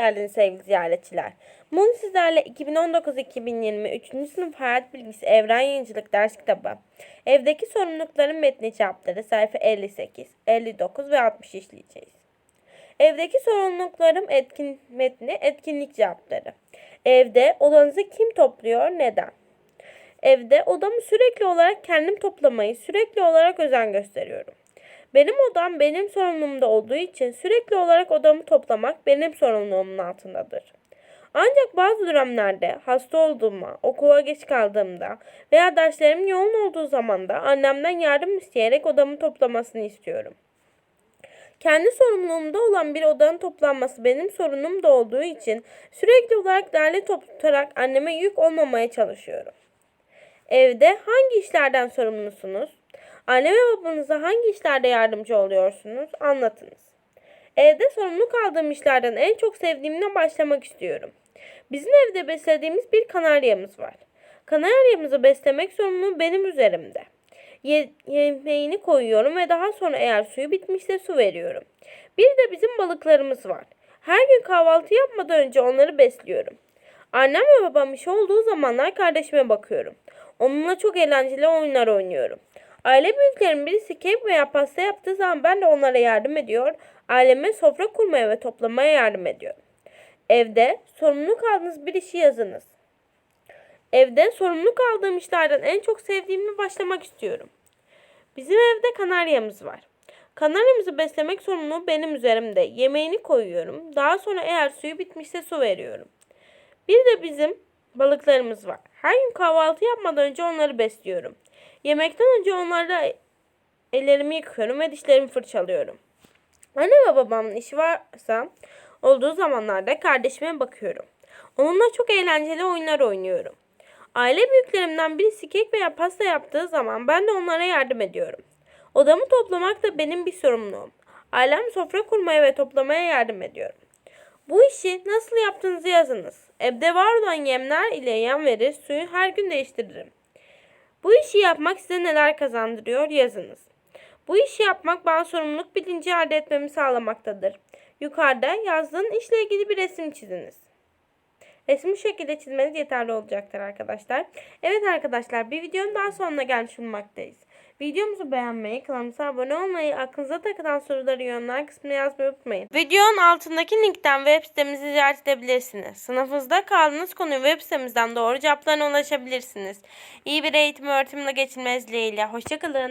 geldiniz sevgili ziyaretçiler. Bugün sizlerle 2019-2020 3. sınıf hayat bilgisi evren yayıncılık ders kitabı. Evdeki sorumlulukların metni cevapları sayfa 58, 59 ve 60 işleyeceğiz. Evdeki sorumluluklarım etkin metni etkinlik cevapları. Evde odanızı kim topluyor, neden? Evde odamı sürekli olarak kendim toplamayı sürekli olarak özen gösteriyorum. Benim odam benim sorumluluğumda olduğu için sürekli olarak odamı toplamak benim sorumluluğumun altındadır. Ancak bazı dönemlerde hasta olduğumda, okula geç kaldığımda veya derslerimin yoğun olduğu zamanda annemden yardım isteyerek odamı toplamasını istiyorum. Kendi sorumluluğumda olan bir odanın toplanması benim sorunum da olduğu için sürekli olarak derli toplu tutarak anneme yük olmamaya çalışıyorum. Evde hangi işlerden sorumlusunuz? Anne ve babanıza hangi işlerde yardımcı oluyorsunuz? Anlatınız. Evde sorumlu kaldığım işlerden en çok sevdiğimle başlamak istiyorum. Bizim evde beslediğimiz bir kanaryamız var. Kanaryamızı beslemek sorumluluğu benim üzerimde. Ye- yemeğini koyuyorum ve daha sonra eğer suyu bitmişse su veriyorum. Bir de bizim balıklarımız var. Her gün kahvaltı yapmadan önce onları besliyorum. Annem ve babam iş olduğu zamanlar kardeşime bakıyorum. Onunla çok eğlenceli oyunlar oynuyorum. Aile büyüklerim birisi kek veya pasta yaptığı zaman ben de onlara yardım ediyor. Aileme sofra kurmaya ve toplamaya yardım ediyorum. Evde sorumlu kaldığınız bir işi yazınız. Evde sorumlu kaldığım işlerden en çok sevdiğimi başlamak istiyorum. Bizim evde kanaryamız var. Kanaryamızı beslemek sorumluluğu benim üzerimde. Yemeğini koyuyorum. Daha sonra eğer suyu bitmişse su veriyorum. Bir de bizim balıklarımız var. Her gün kahvaltı yapmadan önce onları besliyorum. Yemekten önce onlarla ellerimi yıkıyorum ve dişlerimi fırçalıyorum. Anne ve babamın işi varsa olduğu zamanlarda kardeşime bakıyorum. Onunla çok eğlenceli oyunlar oynuyorum. Aile büyüklerimden birisi kek veya pasta yaptığı zaman ben de onlara yardım ediyorum. Odamı toplamak da benim bir sorumluluğum. Ailem sofra kurmaya ve toplamaya yardım ediyorum. Bu işi nasıl yaptığınızı yazınız. Evde var olan yemler ile yem verir, suyu her gün değiştiririm. Bu işi yapmak size neler kazandırıyor yazınız. Bu işi yapmak bana sorumluluk bilinci elde etmemi sağlamaktadır. Yukarıda yazdığın işle ilgili bir resim çiziniz. Resmi şekilde çizmeniz yeterli olacaktır arkadaşlar. Evet arkadaşlar bir videonun daha sonuna gelmiş bulunmaktayız. Videomuzu beğenmeyi, kanalımıza abone olmayı, aklınıza takılan soruları yorumlar kısmına yazmayı unutmayın. Videonun altındaki linkten web sitemizi ziyaret edebilirsiniz. Sınıfınızda kaldığınız konuyu web sitemizden doğru cevaplarına ulaşabilirsiniz. İyi bir eğitim öğretimle geçirmeniz dileğiyle. Hoşçakalın.